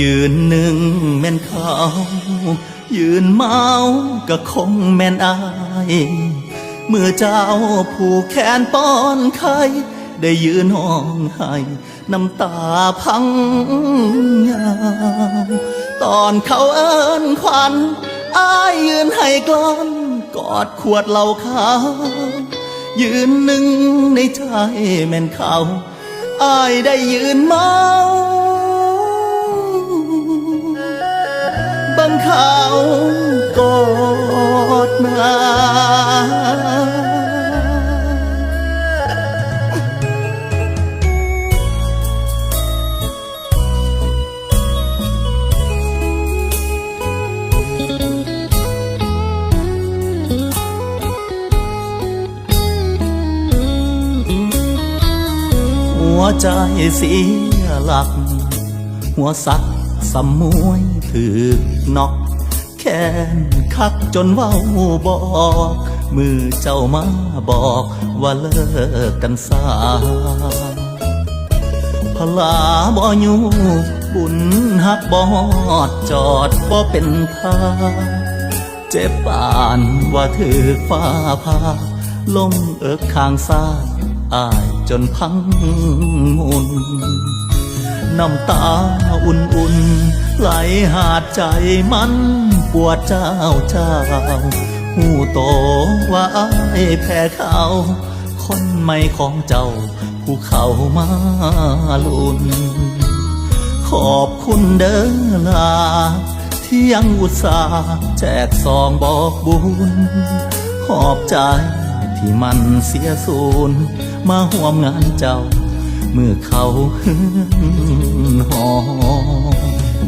ยืนหนึ่งแม่นเขา ยืนเมาก็คงแม่นอายเมื่อเจ้าผูกแขนป้อนไข่ได้ยืนห้องไห้น้ำตาพังยาวตอนเขาเอิ้นควันอายยืนให้กลอนกอดขวดเหล้าขาวยืนหนึ่งในใจแม่นเขาอายได้ยืนเมา หัวใจเสียหลัก หัวสักสมวยถือนอกแค้นคักจนเว้าบอก มือเจ้ามาบอกว่าเลิกกันสาพลาบ่อยู่บุญหักบอดจอดบ่เป็นทาเจ็บปานว่าถือฟ้าพาลมเอิกข้างซ้าย อายจนพังมุนน้ำตาอุ่นๆ ไหลหาดใจมันปวดเจ้าเจ้าหูโตว่าอายแพ้เขาคนไม่ของเจ้าผู้เขามาลุน ขอบคุณเด้อลา ที่ยังอุตส่าห์แจกซองบอกบุญขอบใจที่มันเสียสูญ มาห่วมงานเจ้า เมื่อเขาหึนหอ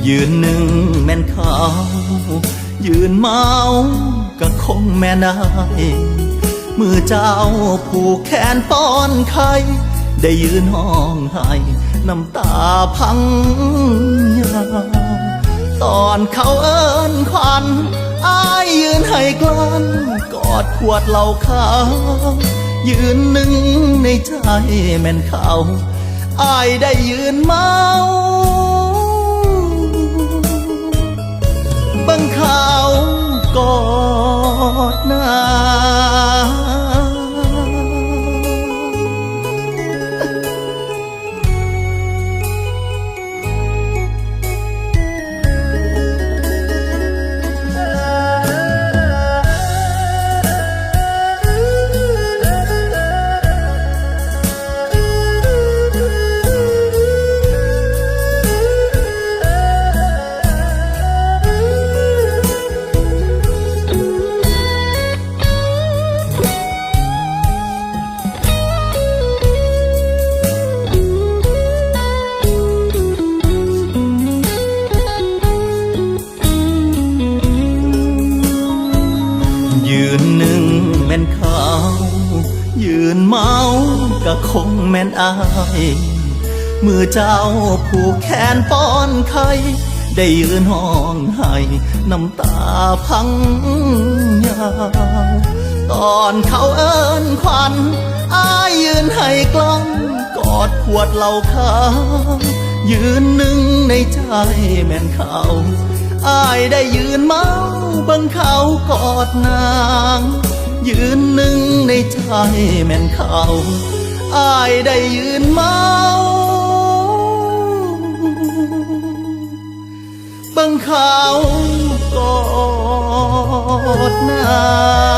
ยืนหนึ่งแม่นเขา ยืนเมาก็คงแม่นได้มือเจ้าผูกแขนป้อนไข่ได้ยืนห้องไห้น้ำตาพังยาตอนเขาเอิ้นควันอายยืนให้กลั้นกอดขวดเหล้าขาว ยืนหนึ่งในใจแม่นเขาอายได้ยืนเมาบังเขากอดหน้า หนึ่งแม่นเขายืนเมาก็คงแม่นอายมือเจ้าผูกแขนป้อนไข่ได้ยืนห้องไห้น้ำตาพังยาวตอนเขาเอิ้นควันอายยืนให้กล้องกอดขวดเหล้าขาวยืนหนึ่งในใจแม่นเขาอายได้ยืนเมา เบังเขากอดนาง ยืนหนึ่งในใจแม่นเขาอายได้ยืนเมาเบังเขากอดนาง